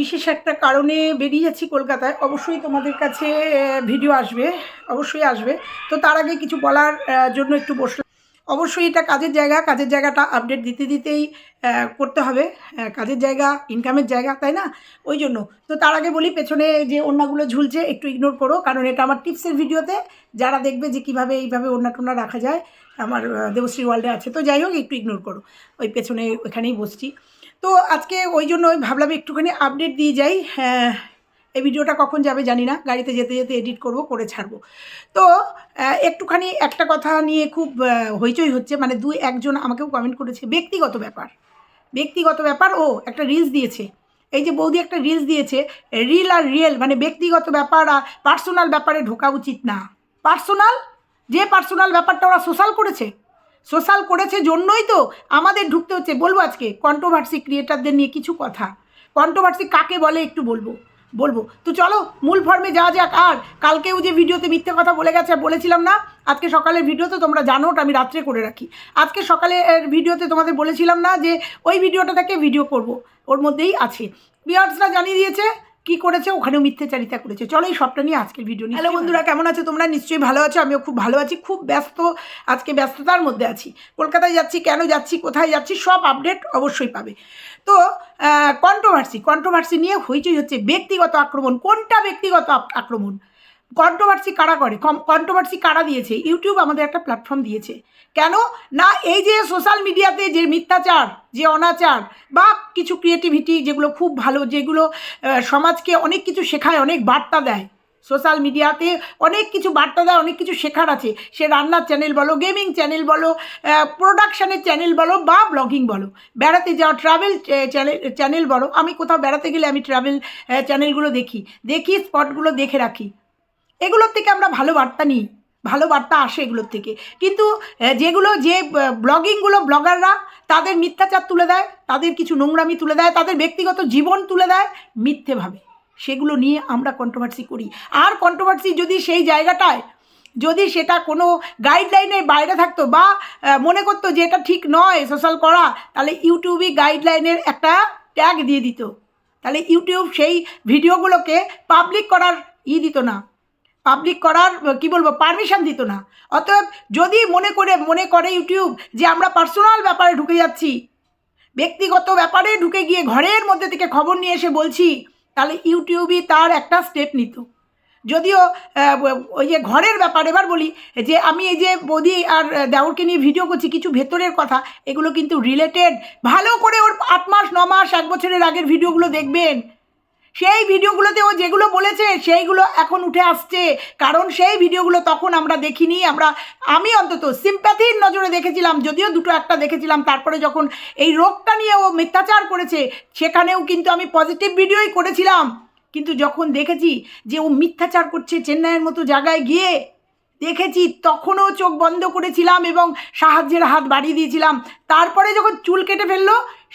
বিশেষ একটা কারণে বেরিয়ে যাচ্ছি কলকাতায়। অবশ্যই তোমাদের কাছে ভিডিও আসবে, অবশ্যই আসবে। তো তার আগে কিছু বলার জন্য একটু বসলাম। অবশ্যই এটা কাজের জায়গা, কাজের জায়গাটা আপডেট দিতে দিতেই করতে হবে। কাজের জায়গা ইনকামের জায়গা, তাই না? ওই জন্য। তো তার আগে বলি, পেছনে যে ওড়নাগুলো ঝুলছে, একটু ইগনোর করো। কারণ এটা আমার টিপসের ভিডিওতে যারা দেখবে যে কীভাবে এইভাবে ওড়না টোনা রাখা যায়, আমার দেবশ্রী ওয়ার্ল্ডে আছে। তো যাই হোক, একটু ইগনোর করো। ওই পেছনে ওখানেই বসছি। তো আজকে ওই জন্য ভাবলাম একটুখানি আপডেট দিয়ে যাই। হ্যাঁ এই ভিডিওটা কখন যাবে জানি না। গাড়িতে যেতে যেতে এডিট করব, করে ছাড়বো। তো একটুখানি একটা কথা নিয়ে খুব হইচই হচ্ছে। মানে দুই একজন আমাকেও কমেন্ট করেছে, ব্যক্তিগত ব্যাপার। ব্যক্তিগত ব্যাপার, ও একটা রিলস দিয়েছে। এই যে বৌদি একটা রিলস দিয়েছে রিল আর রিয়েল মানে ব্যক্তিগত ব্যাপার আর পার্সোনাল ব্যাপারে ঢোকা উচিত না। পার্সোনাল যে পার্সোনাল ব্যাপারটা ওরা সোশ্যাল করেছে সোশ্যাল করেছে জন্যই তো আমাদের ঢুকতে হচ্ছে। বলব আজকে কন্ট্রোভার্সি ক্রিয়েটারদের নিয়ে কিছু কথা। কন্ট্রোভার্সি কাকে বলে একটু বলব? বলব। তো চলো, মূল ফর্মে যাওয়া যাক। আর কালকেও যে ভিডিওতে মিথ্যে কথা বলে গেছে, বলেছিলাম না? আজকে সকালের ভিডিও তো তোমরা জানো ওটা আমি রাত্রে করে রাখি। আজকে সকালের ভিডিওতে তোমাদের বলেছিলাম না যে ওই ভিডিওটা থেকে ভিডিও করব। ওর মধ্যেই আছে। বিয়ার্সরা জানিয়ে দিয়েছে কি করেছে? ওখানেও মিথ্যাচারিতা করেছে। চলো এই সবটা নিয়ে আজকের ভিডিও নিয়ে হ্যালো বন্ধুরা, কেমন আছো? তোমরা নিশ্চয়ই ভালো আছো, আমিও খুব ভালো আছি, খুব ব্যস্ত আজকে ব্যস্ততার মধ্যে আছি। কলকাতায় যাচ্ছি, কেন যাচ্ছি, কোথায় যাচ্ছি, সব আপডেট অবশ্যই পাবে। তো কন্ট্রোভার্সি কন্ট্রোভার্সি নিয়ে হইচই হচ্ছে ব্যক্তিগত আক্রমণ। কোনটা ব্যক্তিগত আক্রমণ? কন্ট্রোভার্সি কারা করে? কন্ট্রোভার্সি কারা দিয়েছে? ইউটিউব আমাদের একটা প্ল্যাটফর্ম দিয়েছে। কেন? না, এই যে সোশ্যাল মিডিয়াতে যে মিথ্যাচার, যে অনাচার, বা কিছু ক্রিয়েটিভিটি যেগুলো খুব ভালো, যেগুলো সমাজকে অনেক কিছু শেখায়, অনেক বার্তা দেয়। সোশ্যাল মিডিয়াতে অনেক কিছু বার্তা দেয়, অনেক কিছু শেখার আছে। সে রান্নার চ্যানেল বলো গেমিং চ্যানেল বলো প্রোডাকশানের চ্যানেল বলো, বা ব্লগিং বলো। বেড়াতে যাওয়া ট্রাভেল চ্যানেল চ্যানেল বলো। আমি কোথাও বেড়াতে গেলে আমি ট্রাভেল চ্যানেলগুলো দেখি। দেখি স্পটগুলো দেখে রাখি। এগুলোর থেকে আমরা ভালো বার্তা নিই, ভালো বার্তা আসে এগুলোর থেকে। কিন্তু যেগুলো যে ব্লগিংগুলো ব্লগাররা তাদের মিথ্যাচার তুলে দেয়, তাদের কিছু নোংরামি তুলে দেয়, তাদের ব্যক্তিগত জীবন তুলে দেয় মিথ্যেভাবে সেগুলো নিয়ে আমরা কন্ট্রোভার্সি করি। আর কন্ট্রোভার্সি যদি সেই জায়গাটায়, যদি সেটা কোনো গাইডলাইনের বাইরে থাকতো বা মনে করতো যে এটা ঠিক নয় সোশ্যাল করা, তাহলে ইউটিউবই গাইডলাইনের একটা ট্যাগ দিয়ে দিত। তাহলে ইউটিউব সেই ভিডিওগুলোকে পাবলিক করার ই দিত না। পাবলিক করার কি বলব পারমিশন দিত না। অতএব যদি মনে করে মনে করে ইউটিউব যে আমরা পার্সোনাল ব্যাপারে ঢুকে যাচ্ছি, ব্যক্তিগত ব্যাপারে ঢুকে গিয়ে ঘরের মধ্যে থেকে খবর নিয়ে এসে বলছি, তাহলে ইউটিউবই তার একটা স্টেপ নিত। যদিও ওই যে ঘরের ব্যাপার, এবার বলি যে আমি এই যে বৌদি আর দেওরকে নিয়ে ভিডিও করছি, কিছু ভেতরের কথা, এগুলো কিন্তু রিলেটেড ভালো করে ওর আট মাস, ন মাস, এক বছরের আগের ভিডিওগুলো দেখবেন। সেই ভিডিওগুলোতে ও যেগুলো বলেছে, সেইগুলো এখন উঠে আসছে। কারণ সেই ভিডিওগুলো তখন আমরা দেখিনি। আমরা, আমি অন্তত সিম্প্যাথির নজরে দেখেছিলাম, যদিও দুটো একটা দেখেছিলাম। তারপরে যখন এই রোগটা নিয়ে ও মিথ্যাচার করেছে, সেখানেও কিন্তু আমি পজিটিভ ভিডিওই করেছিলাম। কিন্তু যখন দেখেছি যে ও মিথ্যাচার করছে চেন্নাইয়ের মতো জায়গায় গিয়ে, দেখেছি তখনও চোখ বন্ধ করেছিলাম এবং সাহায্যের হাত বাড়িয়ে দিয়েছিলাম। তারপরে যখন চুল কেটে ফেলল,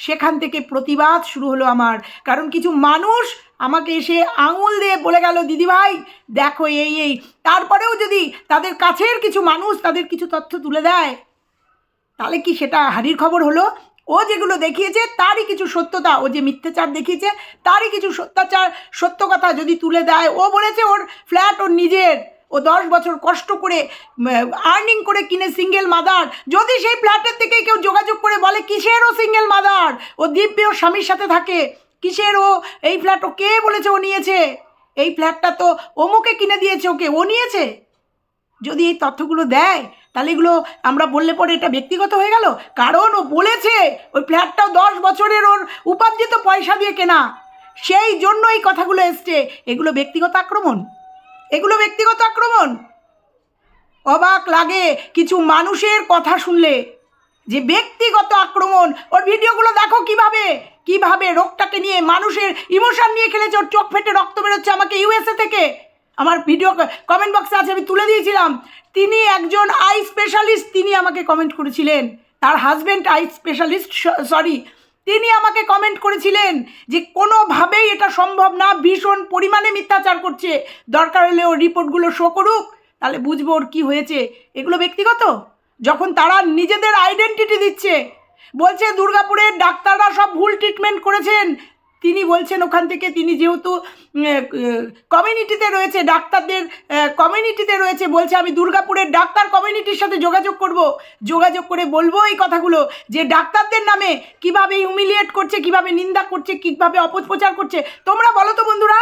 সেখান থেকে প্রতিবাদ শুরু হলো আমার। কারণ কিছু মানুষ আমাকে এসে আঙুল দিয়ে বলে গেল, দিদিভাই, দেখো এই এই। তারপরেও যদি তাদের কাছের কিছু মানুষ তাদের কিছু তথ্য তুলে দেয়, তাহলে কি সেটা হারির খবর হলো? ও যেগুলো দেখিয়েছে তারই কিছু সত্যতা, ও যে মিথ্যাচার দেখিয়েছে তারই কিছু সত্যাচার, সত্য কথা যদি তুলে দেয়, ও বলেছে ওর ফ্ল্যাট ওর নিজের। ও দশ বছর কষ্ট করে আর্নিং করে কিনে সিঙ্গেল মাদার যদি সেই ফ্ল্যাটের থেকে কেউ যোগাযোগ করে বলে, কিসের ও সিঙ্গেল মাদার ও দিব্যে ওর স্বামীর সাথে থাকে। কিসের ও? এই ফ্ল্যাট ও কে বলেছে ও নিয়েছে? এই ফ্ল্যাটটা তো অমুকে কিনে দিয়েছে, ওকে ও নিয়েছে? যদি এই তথ্যগুলো দেয়, তাহলে এগুলো আমরা বললে পরে এটা ব্যক্তিগত হয়ে গেল? কারণ ও বলেছে, ওই ফ্ল্যাটটাও দশ বছরের ওর উপার্জিত পয়সা দিয়ে কেনা। সেই জন্য এই কথাগুলো এসছে। এগুলো ব্যক্তিগত আক্রমণ। এগুলো ব্যক্তিগত আক্রমণ। অবাক লাগে কিছু মানুষের কথা শুনলে। যে ব্যক্তিগত আক্রমণ, ওর ভিডিওগুলো দেখো কীভাবে? কীভাবে রোগটাকে নিয়ে মানুষের ইমোশন নিয়ে খেলেছে, ওর চোখ ফেটে রক্ত বেরোচ্ছে আমাকে ইউএসএ থেকে। আমার ভিডিও কমেন্ট বক্সে আছে, আমি তুলে দিয়েছিলাম। তিনি একজন আই স্পেশালিস্ট তিনি আমাকে কমেন্ট করেছিলেন। তার হাজব্যান্ড আই স্পেশালিস্ট সরি তিনি আমাকে কমেন্ট করেছিলেন যে কোনোভাবেই এটা সম্ভব না, ভীষণ পরিমাণে মিথ্যাচার করছে। দরকার হলে ওর রিপোর্টগুলো শো করুক, তাহলে বুঝব ওর কী হয়েছে। এগুলো ব্যক্তিগত? যখন তারা নিজেদের আইডেন্টিটি দিচ্ছে, বলছে দুর্গাপুরের ডাক্তাররা সব ভুল ট্রিটমেন্ট করেছেন। তিনি বলছেন ওখান থেকে তিনি যেহেতু কমিউনিটিতে রয়েছে, ডাক্তারদের কমিউনিটিতে রয়েছে, বলছে আমি দুর্গাপুরের ডাক্তার কমিউনিটির সাথে যোগাযোগ করব। যোগাযোগ করে বলব এই কথাগুলো যে ডাক্তারদের নামে কীভাবে হিউমিলিয়েট করছে, কীভাবে নিন্দা করছে, কীভাবে অপপ্রচার করছে। তোমরা বলো তো বন্ধুরা,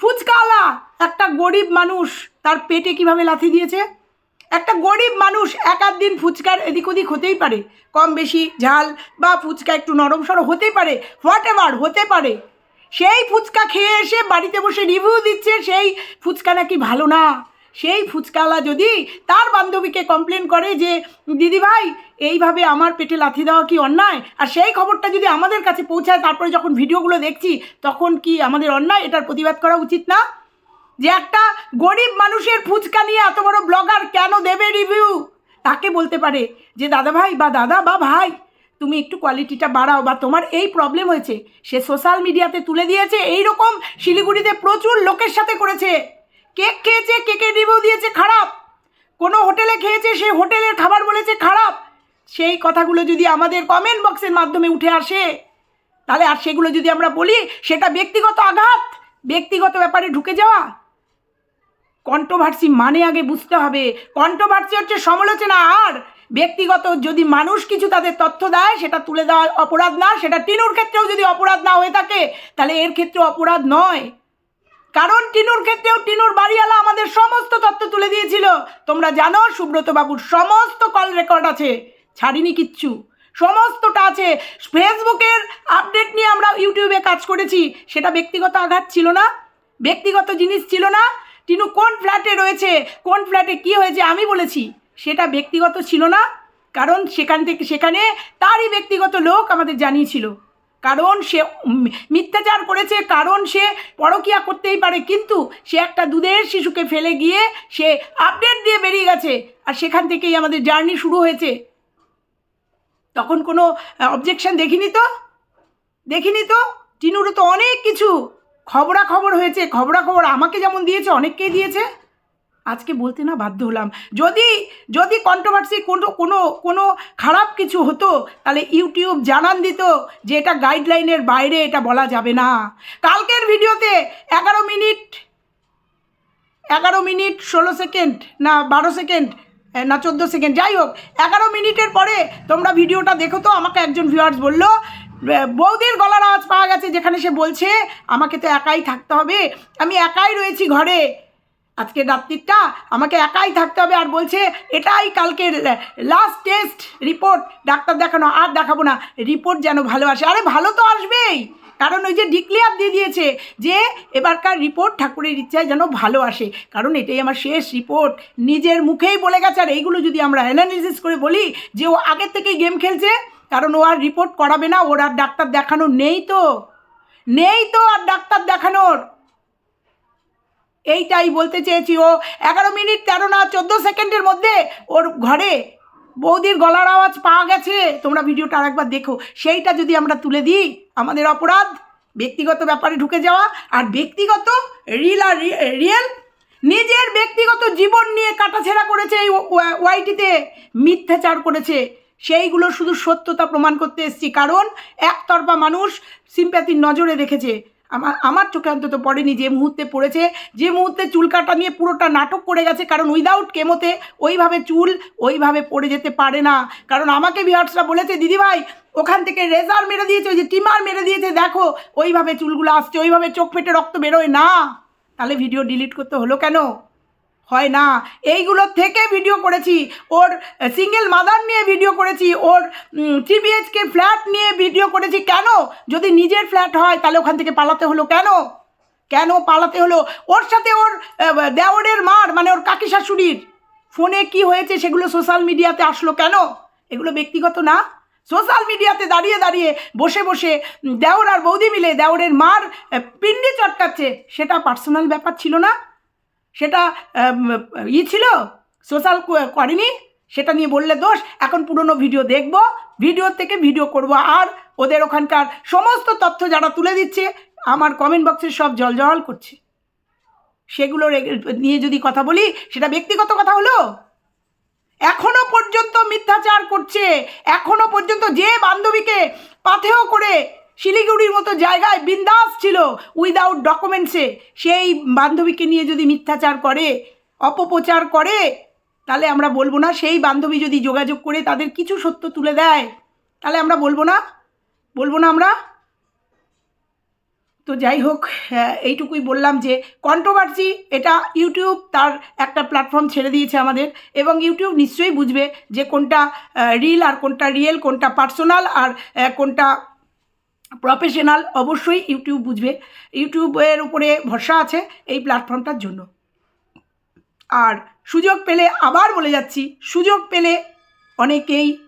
ফুচকাওয়ালা, একটা গরিব মানুষ তার পেটে কীভাবে লাথি দিয়েছে? একটা গরিব মানুষ এক আধ দিন ফুচকার এদিক ওদিক হতেই পারে। কম বেশি ঝাল বা ফুচকা একটু নরম সরম হতেই পারে। হোয়াট এভার, হতে পারে। সেই ফুচকা খেয়ে এসে বাড়িতে বসে রিভিউ দিচ্ছে, সেই ফুচকা নাকি ভালো না। সেই ফুচকাওয়ালা যদি তার বান্ধবীকে কমপ্লেন করে যে দিদি ভাই এইভাবে আমার পেটে লাথি দেওয়া কি অন্যায়? আর সেই খবরটা যদি আমাদের কাছে পৌঁছায়, তারপরে যখন ভিডিওগুলো দেখছি, তখন কি আমাদের অন্যায়? এটার প্রতিবাদ করা উচিত না? যে একটা গরিব মানুষের ফুচকা নিয়ে এত বড় ব্লগার কেন দেবে রিভিউ তাকে বলতে পারে যে দাদা ভাই বা দাদা বা ভাই, তুমি একটু কোয়ালিটিটা বাড়াও বা তোমার এই প্রবলেম হয়েছে। সে সোশ্যাল মিডিয়াতে তুলে দিয়েছে। এই রকম শিলিগুড়িতে প্রচুর লোকের সাথে করেছে। কেক খেয়েছে, কেকের রিভিউ দিয়েছে খারাপ। কোনো হোটেলে খেয়েছে, সে হোটেলের খাবার বলেছে খারাপ। সেই কথাগুলো যদি আমাদের কমেন্ট বক্সের মাধ্যমে উঠে আসে, তাহলে আর সেগুলো যদি আমরা বলি, সেটা ব্যক্তিগত আঘাত, ব্যক্তিগত ব্যাপারে ঢুকে যাওয়া। কন্ট্রোভার্সি মানে আগে বুঝতে হবে। কন্ট্রোভার্সি হচ্ছে সমালোচনা, আর ব্যক্তিগত যদি মানুষ কিছু তাদের তথ্য দেয়, সেটা তুলে দেওয়া অপরাধ না, সেটা টিনুর ক্ষেত্রেও যদি অপরাধ না হয়ে থাকে, তাহলে এর ক্ষেত্রে অপরাধ নয়। কারণ টিনুর ক্ষেত্রেও টিনুর বাড়িওয়ালা আমাদের সমস্ত তথ্য তুলে দিয়েছিল। তোমরা জানো সুব্রত বাবুর সমস্ত কল রেকর্ড আছে, ছাড়িনি কিচ্ছু। সমস্তটা আছে। ফেসবুকের আপডেট নিয়ে আমরা ইউটিউবে কাজ করেছি, সেটা ব্যক্তিগত আঘাত ছিল না, ব্যক্তিগত জিনিস ছিল না টিনু, কোন ফ্ল্যাটে রয়েছে? কোন ফ্ল্যাটে কি হয়েছে? আমি বলেছি, সেটা ব্যক্তিগত ছিল না, কারণ সেখান থেকে, সেখানে তারই ব্যক্তিগত লোক আমাদের জানিয়েছিল। কারণ সে মিথ্যাচার করেছে, কারণ সে পরকিয়া করতেই পারে, কিন্তু সে একটা দুধের শিশুকে ফেলে গিয়ে সে আপডেট দিয়ে বেরিয়ে গেছে, আর সেখান থেকেই আমাদের জার্নি শুরু হয়েছে। তখন কোনো অবজেকশন দেখিনি তো? দেখিনি তো? টিনুরও তো অনেক কিছু। খবরাখবর হয়েছে, খবরাখবর আমাকে যেমন দিয়েছে, অনেককেই দিয়েছে। আজকে বলতে না বাধ্য হলাম। যদি যদি কন্ট্রোভার্সি কোনো কোনো কোনো খারাপ কিছু হতো, তাহলে ইউটিউব জানান দিত যে এটা গাইডলাইনের বাইরে এটা বলা যাবে না। কালকের ভিডিওতে এগারো মিনিট এগারো মিনিট ষোলো সেকেন্ড, না বারো সেকেন্ড না চোদ্দ সেকেন্ড, যাই হোক, এগারো মিনিটের পরে তোমরা ভিডিওটা দেখো তো, আমাকে একজন ভিউয়ার্স বলল বৌদির গলার আওয়াজ পাওয়া গেছে যেখানে সে বলছে, আমাকে তো একাই থাকতে হবে। আমি একাই রয়েছি ঘরে। আজকে রাত্রিটা আমাকে একাই থাকতে হবে। আর বলছে, এটাই কালকের লাস্ট টেস্ট রিপোর্ট ডাক্তার দেখানো, আর দেখাবো না। রিপোর্ট যেন ভালো আসে। আরে ভালো তো আসবেই। কারণ ওই যে ডিক্লেয়ার দিয়ে দিয়েছে যে, এবারকার রিপোর্ট ঠাকুরের ইচ্ছায় যেন ভালো আসে। কারণ এটাই আমার শেষ রিপোর্ট নিজের মুখেই বলে গেছে। আর এইগুলো যদি আমরা অ্যানালিসিস করে বলি, যে ও আগের থেকেই গেম খেলছে কারণ ও আর রিপোর্ট করাবে না, ওর আর ডাক্তার দেখানো নেই তো। নেই তো আর ডাক্তার দেখানোর। এইটাই বলতে চেয়েছি ও। এগারো মিনিট, তেরো না, চোদ্দ সেকেন্ডের মধ্যে ওর ঘরে বৌদির গলার আওয়াজ পাওয়া গেছে। তোমরা ভিডিওটা আরেকবার দেখো। সেইটা যদি আমরা তুলে দিই, আমাদের অপরাধ, ব্যক্তিগত ব্যাপারে ঢুকে যাওয়া আর ব্যক্তিগত রিল আর রিয়েল নিজের ব্যক্তিগত জীবন নিয়ে কাটাছেড়া করেছে এই ওয়া- ওয়াইটিতে, মিথ্যাচার করেছে। সেইগুলো শুধু সত্যতা প্রমাণ করতে এসেছি। কারণ একতরফা মানুষ সিম্প্যাথির নজরে দেখেছে। আমার আমার চোখে অন্তত পড়েনি যে মুহূর্তে পড়েছে। যে মুহূর্তে চুল কাটা নিয়ে পুরোটা নাটক করে গেছে, কারণ উইদাউট কেমোতে ওইভাবে চুল ওইভাবে পড়ে যেতে পারে না। কারণ আমাকে ভিউয়ার্সরা বলেছে দিদিভাই ওখান থেকে রেজার মেরে দিয়েছে, ওই যে টিমার মেরে দিয়েছে, দেখো, ওইভাবে চুলগুলো আসছে, ওইভাবে চোখ ফেটে রক্ত বেরোয় না। তাহলে ভিডিও ডিলিট করতে হলো কেন? হয় না। এইগুলোর থেকে ভিডিও করেছি। ওর সিঙ্গেল মাদার নিয়ে ভিডিও করেছি। ওর থ্রি ফ্ল্যাট নিয়ে ভিডিও করেছি। কেন? যদি নিজের ফ্ল্যাট হয়, তাহলে ওখান থেকে পালাতে হলো কেন? কেন পালাতে হলো? ওর সাথে ওর দেওরের মার মানে ওর কাকি শাশুড়ির, ফোনে কি হয়েছে সেগুলো সোশ্যাল মিডিয়াতে আসলো কেন? এগুলো ব্যক্তিগত না। সোশ্যাল মিডিয়াতে দাঁড়িয়ে দাঁড়িয়ে বসে বসে দেওর আর বৌদি মিলে দেওরের মার পিন্ডি চটকাচ্ছে, সেটা পার্সোনাল ব্যাপার ছিল না। সেটা ই ছিল? সোশ্যাল করেনি? সেটা নিয়ে বললে দোষ। এখন পুরনো ভিডিও দেখব। ভিডিও থেকে ভিডিও করব। আর ওদের ওখানকার সমস্ত তথ্য যারা তুলে দিচ্ছে, আমার কমেন্ট বক্সে সব জল করছে। সেগুলো নিয়ে যদি কথা বলি, সেটা ব্যক্তিগত কথা হলো? এখনও পর্যন্ত মিথ্যাচার করছে। এখনও পর্যন্ত যে বান্ধবীকে পাথেও করে শিলিগুড়ির মতো জায়গায় বিন্দাস ছিল উইদাউট ডকুমেন্টসে সেই বান্ধবীকে নিয়ে যদি মিথ্যাচার করে, অপপ্রচার করে, তাহলে আমরা বলব না সেই বান্ধবী যদি যোগাযোগ করে তাদের কিছু সত্য তুলে দেয়। তাহলে আমরা বলব না? বলব না আমরা? তো যাই হোক এইটুকুই বললাম যে কন্ট্রোভার্সি এটা ইউটিউব তার একটা প্ল্যাটফর্ম ছেড়ে দিয়েছে আমাদের এবং ইউটিউব নিশ্চয়ই বুঝবে যে কোনটা রিল আর কোনটা রিয়েল কোনটা পার্সোনাল আর কোনটা প্রফেশনাল অবশ্যই ইউটিউব বুঝবে। ইউটিউবের উপরে ভরসা আছে এই প্ল্যাটফর্মটার জন্য। আর সুযোগ পেলে আবার বলে যাচ্ছি, সুযোগ পেলে অনেকেই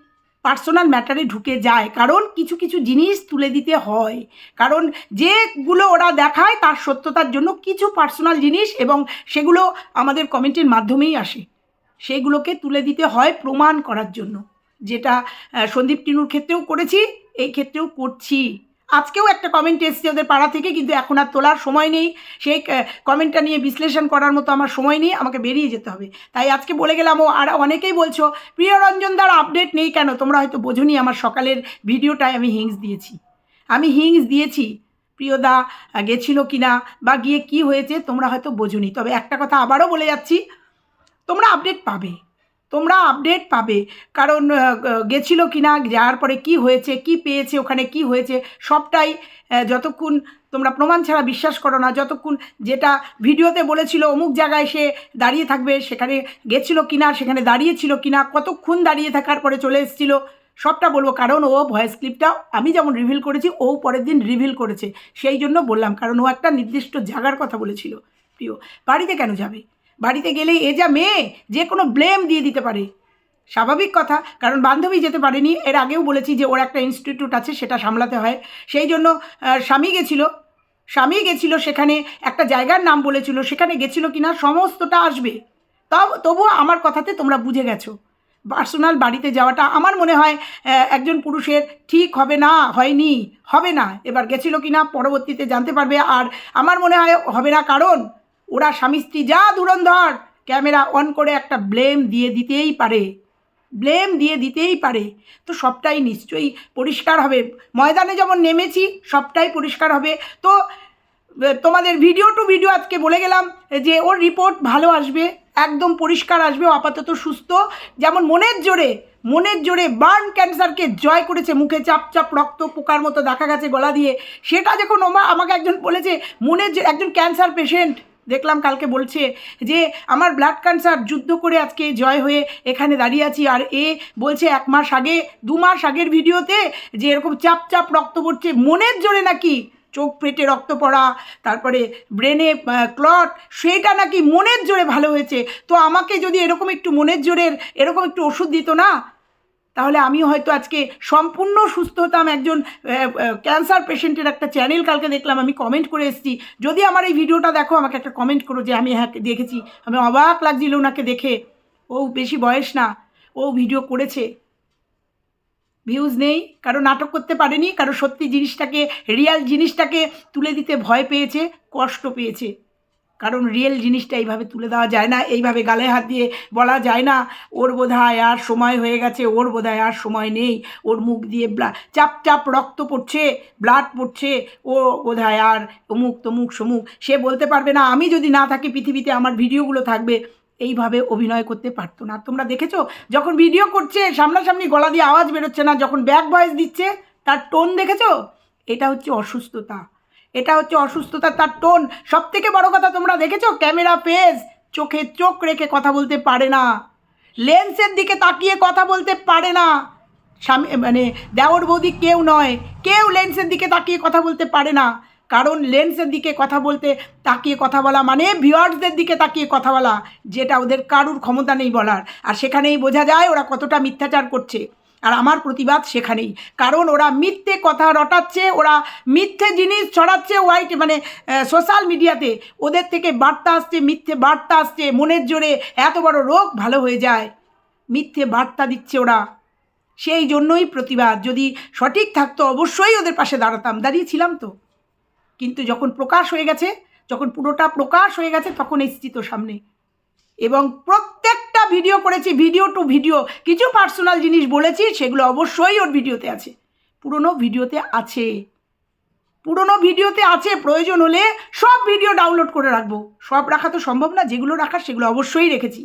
পার্সোনাল ম্যাটারে ঢুকে যায়। কারণ কিছু কিছু জিনিস তুলে দিতে হয়। কারণ যেগুলো ওরা দেখায় তার সত্যতার জন্য কিছু পার্সোনাল জিনিস এবং সেগুলো আমাদের কমেন্টের মাধ্যমেই আসে। সেইগুলোকে তুলে দিতে হয় প্রমাণ করার জন্য। যেটা সন্দীপ টিনুর ক্ষেত্রেও করেছি, এই ক্ষেত্রেও করছি। আজকেও একটা কমেন্ট এসছে ওদের পাড়া থেকে, কিন্তু এখন আর তোলার সময় নেই। সেই কমেন্টটা নিয়ে বিশ্লেষণ করার মতো আমার সময় নেই, আমাকে বেরিয়ে যেতে হবে। তাই আজকে বলে গেলাম, ও আর অনেকেই বলছো প্রিয়রঞ্জন দ্বার আপডেট নেই কেন? তোমরা হয়তো বোঝনি আমার সকালের ভিডিওটায় আমি হিংস দিয়েছি। আমি হিংস দিয়েছি প্রিয়দা গেছিল কিনা বা গিয়ে কি হয়েছে তোমরা হয়তো বোঝনি। তবে একটা কথা আবারও বলে যাচ্ছি, তোমরা আপডেট পাবে। তোমরা আপডেট পাবে। কারণ গেছিল কি না, যাওয়ার পরে কি হয়েছে, কি পেয়েছে, ওখানে কি হয়েছে, সবটাই যতক্ষণ তোমরা প্রমাণ ছাড়া বিশ্বাস করো না, যতক্ষণ যেটা ভিডিওতে বলেছিল অমুক জায়গায় সে দাঁড়িয়ে থাকবে, সেখানে গেছিল কিনা সেখানে দাঁড়িয়েছিল কিনা কতক্ষণ দাঁড়িয়ে থাকার পরে চলে এসেছিল, সবটা বলব। কারণ, ও ভয়েস ক্লিপটা আমি যেমন রিভিল করেছি, ও পরের দিন রিভিল করেছে। সেই জন্য বললাম, কারণ ও একটা নির্দিষ্ট জায়গার কথা বলেছিল। প্রিয়, বাড়িতে কেন যাবে? বাড়িতে গেলে এ যা মেয়ে, যে কোনো ব্লেম দিয়ে দিতে পারে। স্বাভাবিক কথা, কারণ বান্ধবী যেতে পারেনি। এর আগেও বলেছি যে ওর একটা ইনস্টিটিউট আছে, সেটা সামলাতে হয়। সেই জন্য স্বামী গেছিল। স্বামী গেছিল সেখানে, একটা জায়গার নাম বলেছিল, সেখানে গেছিল কিনা সমস্তটা আসবে। তাও, তবুও আমার কথাতে তোমরা বুঝে গেছো। পার্সোনাল বাড়িতে যাওয়াটা আমার মনে হয় একজন পুরুষের ঠিক হবে না, হয়নি, হবে না। এবার গেছিল কিনা, পরবর্তীতে জানতে পারবে। আর আমার মনে হয়, হবে না। কারণ ওরা স্বামী স্ত্রী যা ধুরন্ধর, ক্যামেরা অন করে একটা ব্লেম দিয়ে দিতেই পারে। ব্লেম দিয়ে দিতেই পারে। তো সবটাই নিশ্চয়ই পরিষ্কার হবে। ময়দানে যেমন নেমেছি, সবটাই পরিষ্কার হবে। তো তোমাদের ভিডিও টু ভিডিও আজকে বলে গেলাম যে, ওর রিপোর্ট ভালো আসবে, একদম পরিষ্কার আসবে, আপাতত সুস্থ। যেমন মনের জোরে মনের জোরে বার্ন ক্যান্সারকে জয় করেছে, মুখে চাপ চাপ, রক্ত পোকার মতো দেখা গেছে গলা দিয়ে। সেটা যখন ওমা, আমাকে একজন বলেছে, মনের একজন ক্যান্সার পেশেন্ট দেখলাম কালকে বলছে যে, আমার ব্লাড ক্যান্সার যুদ্ধ করে আজকে জয় হয়ে এখানে দাঁড়িয়ে আছি। আর এ বলছে এক মাস আগে, দু মাস আগের ভিডিওতে যে এরকম চাপ চাপ রক্ত পড়ছে, মনের জোরে নাকি চোখ ফেটে রক্ত পড়া, তারপরে ব্রেনে ক্লট সেটা নাকি মনের জোরে ভালো হয়েছে। তো আমাকে যদি এরকম একটু মনের জোরের, এরকম একটু ওষুধ দিত না? তাহলে আমি হয়তো আজকে সম্পূর্ণ সুস্থ হতাম। একজন ক্যান্সার পেশেন্টের একটা চ্যানেল কালকে দেখলাম, আমি কমেন্ট করে এসেছি। যদি আমার এই ভিডিওটা দেখো, আমাকে একটা কমেন্ট করো যে আমি হ্যাঁ দেখেছি। আমি অবাক লাগছিল ওনাকে দেখে। ও বেশি বয়স না, ও ভিডিও করেছে। ভিউজ নেই, কারও নাটক করতে পারেনি, কারও সত্যি জিনিসটাকে রিয়াল জিনিসটাকে তুলে দিতে ভয় পেয়েছে, কষ্ট পেয়েছে। কারণ রিয়েল জিনিসটা এইভাবে তুলে দেওয়া যায় না, এইভাবে গালে হাত দিয়ে বলা যায় না, ওর বোধহয় আর সময় হয়ে গেছে, ওর বোধহয় আর সময় নেই, ওর মুখ দিয়ে চাপ চাপ, রক্ত পড়ছে ব্লাড পড়ছে, ও বোধহয় আর অমুক তমুক সমুক। সে বলতে পারবে না, আমি যদি না থাকি পৃথিবীতে আমার ভিডিওগুলো থাকবে। এইভাবে অভিনয় করতে পারতো না। তোমরা দেখেছ, যখন ভিডিও করছে, সামনাসামনি গলা দিয়ে আওয়াজ বেরোচ্ছে না, যখন ব্যাক ভয়েস দিচ্ছে, তার টোন দেখেছ? এটা হচ্ছে অসুস্থতা। এটা হচ্ছে অসুস্থতা তার টোন। সব থেকে বড় কথা তোমরা দেখেছ? ক্যামেরা ফেস চোখে চোখ রেখে কথা বলতে পারে না। লেন্সের দিকে তাকিয়ে কথা বলতে পারে না। স্বামী মানে দেওর বৌদি কেউ নয়। কেউ লেন্সের দিকে তাকিয়ে কথা বলতে পারে না। কারণ লেন্সের দিকে কথা বলতে, তাকিয়ে কথা বলা মানে ভিউয়ার্সদের দিকে তাকিয়ে কথা বলা, যেটা ওদের কারুর ক্ষমতা নেই বলার। আর সেখানেই বোঝা যায় ওরা কতটা মিথ্যাচার করছে। আর আমার প্রতিবাদ সেখানেই। কারণ ওরা মিথ্যে কথা রটাচ্ছে, ওরা মিথ্যে জিনিস ছড়াচ্ছে হোয়াইট মানে সোশ্যাল মিডিয়াতে ওদের থেকে বার্তা আসছে, মিথ্যে বার্তা আসছে, মনের জোরে এত বড় রোগ ভালো হয়ে যায়। মিথ্যে বার্তা দিচ্ছে ওরা। সেই জন্যই প্রতিবাদ। যদি সঠিক থাকতো, অবশ্যই ওদের পাশে দাঁড়াতাম। দাঁড়িয়েছিলাম তো। কিন্তু যখন প্রকাশ হয়ে গেছে, যখন পুরোটা প্রকাশ হয়ে গেছে, তখন এসেছি তো সামনে। এবং প্রত্যেকটা ভিডিও করেছি ভিডিও টু ভিডিও কিছু পার্সোনাল জিনিস বলেছি, সেগুলো অবশ্যই ওর ভিডিওতে আছে। পুরনো ভিডিওতে আছে। পুরনো ভিডিওতে আছে, প্রয়োজন হলে সব ভিডিও ডাউনলোড করে রাখব। সব রাখা তো সম্ভব না, যেগুলো রাখার সেগুলো অবশ্যই রেখেছি।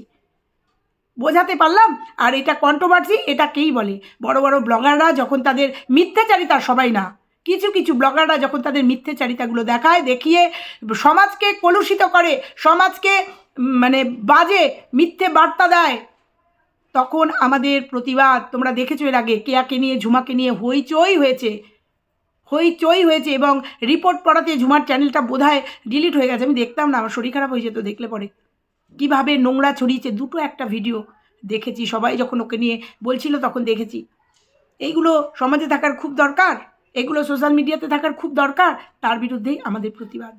বোঝাতে পারলাম? আর এটা কন্ট্রোভার্সি এটা কেই বলে? বড় বড় ব্লগাররা যখন তাদের মিথ্যাচারিতা, সবাই না। কিছু কিছু ব্লগাররা যখন তাদের মিথ্যাচারিতাগুলো দেখায়, দেখিয়ে সমাজকে কলুষিত করে, সমাজকে মানে বাজে মিথ্যে বার্তা দেয়, তখন আমাদের প্রতিবাদ, তোমরা দেখেছ এর আগে কেয়াকে নিয়ে ঝুমাকে নিয়ে হইচই হয়েছে হইচই হয়েছে এবং রিপোর্ট পড়াতে ঝুমার চ্যানেলটা বোধহয় ডিলিট হয়ে গেছে। আমি দেখতাম না, আমার শরীর খারাপ হয়ে যেত দেখলে পরে। কীভাবে নোংরা ছড়িয়েছে, দুটো একটা ভিডিও দেখেছি, সবাই যখন ওকে নিয়ে বলছিল তখন দেখেছি। এইগুলো সমাজে থাকার খুব দরকার। এগুলো সোশ্যাল মিডিয়াতে থাকার খুব দরকার, তার বিরুদ্ধেই আমাদের প্রতিবাদ।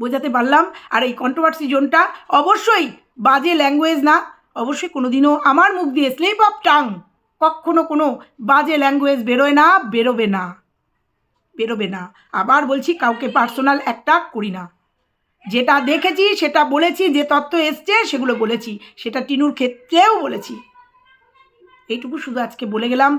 বোঝাতে পারলাম? আর এই কন্ট্রোভার্সি জোনটা অবশ্যই বাজে ল্যাঙ্গুয়েজ না, অবশ্যই কোনোদিনও আমার মুখ দিয়ে স্লিপ অফ টাং কখনো কোনো বাজে ল্যাঙ্গুয়েজ বেরোয় না, বেরোবে না বেরোবে না। আবার বলছি, কাউকে পার্সোনাল অ্যাটাক করি না। যেটা দেখেছি, সেটা বলেছি, যে তথ্য এসছে, সেগুলো বলেছি। সেটা টিনুর ক্ষেত্রেও বলেছি। এইটুকু শুধু আজকে বলে গেলাম।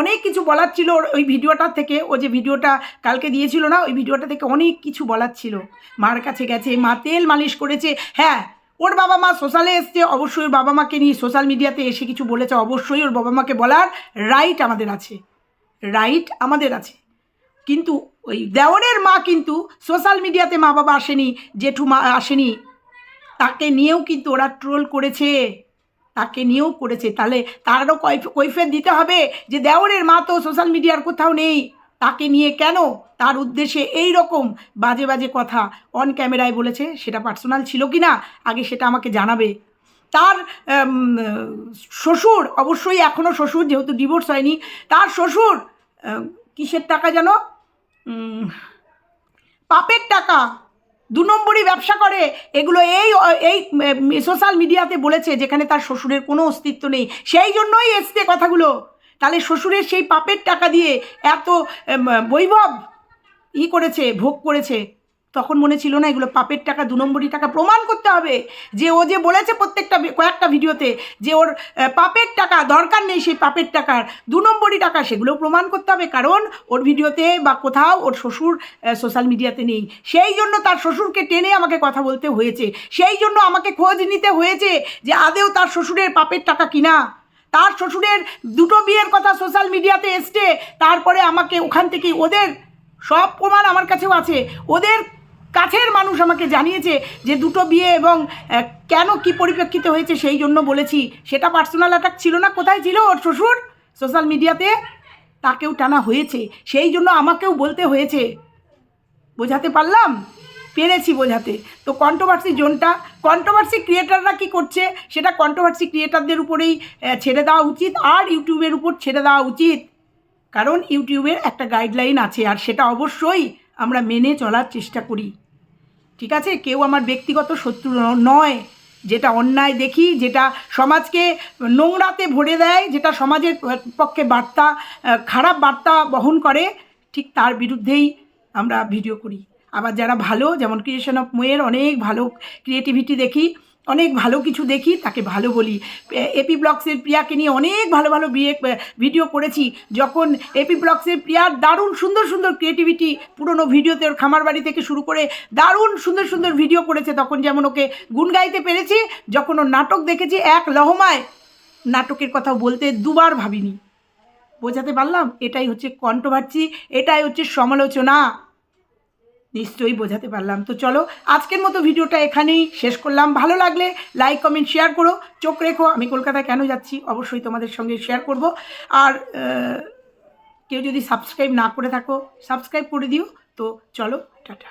অনেক কিছু বলার ছিল ওই ভিডিওটার থেকে। ও যে ভিডিওটা কালকে দিয়েছিল না, ওই ভিডিওটা থেকে অনেক কিছু বলার ছিল। মার কাছে গেছে, মা তেল মালিশ করেছে। হ্যাঁ ওর বাবা মা সোশ্যালে এসছে, অবশ্যই ওর বাবা মাকে নিয়ে সোশ্যাল মিডিয়াতে এসে কিছু বলেছে, অবশ্যই ওর বাবা মাকে বলার রাইট আমাদের আছে। রাইট আমাদের আছে। কিন্তু ওই দেওরের মা কিন্তু সোশ্যাল মিডিয়াতে মা বাবা আসেনি, জেঠু মা আসেনি, তাকে নিয়েও কিন্তু ওরা ট্রোল করেছে। তাকে নিয়েও করেছে তাহলে তারও কৈফ কৈফের দিতে হবে যে দেওরের মা তো সোশ্যাল মিডিয়ার কোথাও নেই। তাকে নিয়ে কেন? তার উদ্দেশ্যে এই রকম বাজে বাজে কথা অন ক্যামেরায় বলেছে। সেটা পার্সোনাল ছিল কি না আগে সেটা আমাকে জানাবে। তার শ্বশুর, অবশ্যই এখনও শ্বশুর, যেহেতু ডিভোর্স হয়নি, তার শ্বশুর কিসের টাকা যেন? পাপের টাকা। দু নম্বরই ব্যবসা করে। এগুলো এই এই সোশ্যাল মিডিয়াতে বলেছে যেখানে তার শ্বশুরের কোনো অস্তিত্ব নেই। সেই জন্যই এসছে কথাগুলো। তাহলে শ্বশুরের সেই পাপের টাকা দিয়ে এত বৈভব ই করেছে, ভোগ করেছে। তখন মনে ছিল না এগুলো পাপের টাকা, দু নম্বরই টাকা প্রমাণ করতে হবে। যে ও যে বলেছে প্রত্যেকটা কয়েকটা ভিডিওতে যে ওর পাপের টাকা, দরকার নেই সেই পাপের টাকার, দু নম্বরই টাকা সেগুলো প্রমাণ করতে হবে। কারণ ওর ভিডিওতে বা কোথাও ওর শ্বশুর সোশ্যাল মিডিয়াতে নেই। সেই জন্য তার শ্বশুরকে টেনে আমাকে কথা বলতে হয়েছে। সেই জন্য আমাকে খোঁজ নিতে হয়েছে যে আদেও তার শ্বশুরের পাপের টাকা কিনা। তার শ্বশুরের দুটো বিয়ের কথা সোশ্যাল মিডিয়াতে এসছে। তারপরে আমাকে ওখান থেকে ওদের সব প্রমাণ আমার কাছেও আছে। ওদের কাছের মানুষ আমাকে জানিয়েছে যে দুটো বিয়ে এবং কেন কি পরিপ্রেক্ষিতে হয়েছে সেই জন্য বলেছি। সেটা পার্সোনাল অ্যাটাক ছিল না, কোথায় ছিল ওর শ্বশুর? সোশ্যাল মিডিয়াতে তাকেও টানা হয়েছে। সেই জন্য আমাকেও বলতে হয়েছে। বোঝাতে পারলাম? পেরেছি বোঝাতে। তো কন্ট্রোভার্সি জোনটা কন্ট্রোভার্সি ক্রিয়েটাররা কি করছে সেটা কন্ট্রোভার্সি ক্রিয়েটারদের উপরেই ছেড়ে দেওয়া উচিত আর ইউটিউবের উপর ছেড়ে দেওয়া উচিত। কারণ ইউটিউবের একটা গাইডলাইন আছে আর সেটা অবশ্যই আমরা মেনে চলার চেষ্টা করি। ঠিক আছে? কেউ আমার ব্যক্তিগত শত্রু নয়। যেটা অন্যায় দেখি, যেটা সমাজকে নোংরাতে ভরে দেয়, যেটা সমাজের পক্ষে বার্তা খারাপ বার্তা বহন করে, ঠিক তার বিরুদ্ধেই আমরা ভিডিও করি। আবার যারা ভালো, যেমন ক্রিয়েশন অফ মোয়ের অনেক ভালো ক্রিয়েটিভিটি দেখি। অনেক ভালো কিছু দেখি, তাকে ভালো বলি। এপি ব্লগসের প্রিয়াকে নিয়ে অনেক ভালো ভালো বিয়ে ভিডিও করেছি। যখন এপি ব্লগসের প্রিয়ার দারুণ সুন্দর সুন্দর ক্রিয়েটিভিটি পুরনো ভিডিওতে ওর খামার বাড়ি থেকে শুরু করে দারুণ সুন্দর সুন্দর ভিডিও করেছে, তখন যেমন ওকে গুণ গাইতে পেরেছি, যখন ওর নাটক দেখেছি এক লহমায়, নাটকের কথা বলতে দুবার ভাবিনি। বোঝাতে পারলাম? এটাই হচ্ছে কন্ট্রোভার্সি এটাই হচ্ছে সমালোচনা। নিশ্চয়ই বোঝাতে পারলাম। তো চলো, আজকের মতো ভিডিওটা এখানেই শেষ করলাম। ভালো লাগলে লাইক কমেন্ট শেয়ার করো। চোখ রেখো, আমি কলকাতায় কেন যাচ্ছি? অবশ্যই তোমাদের সঙ্গে শেয়ার করব। আর কেউ যদি সাবস্ক্রাইব না করে থাকো সাবস্ক্রাইব করে দিও। তো চলো, টাটা।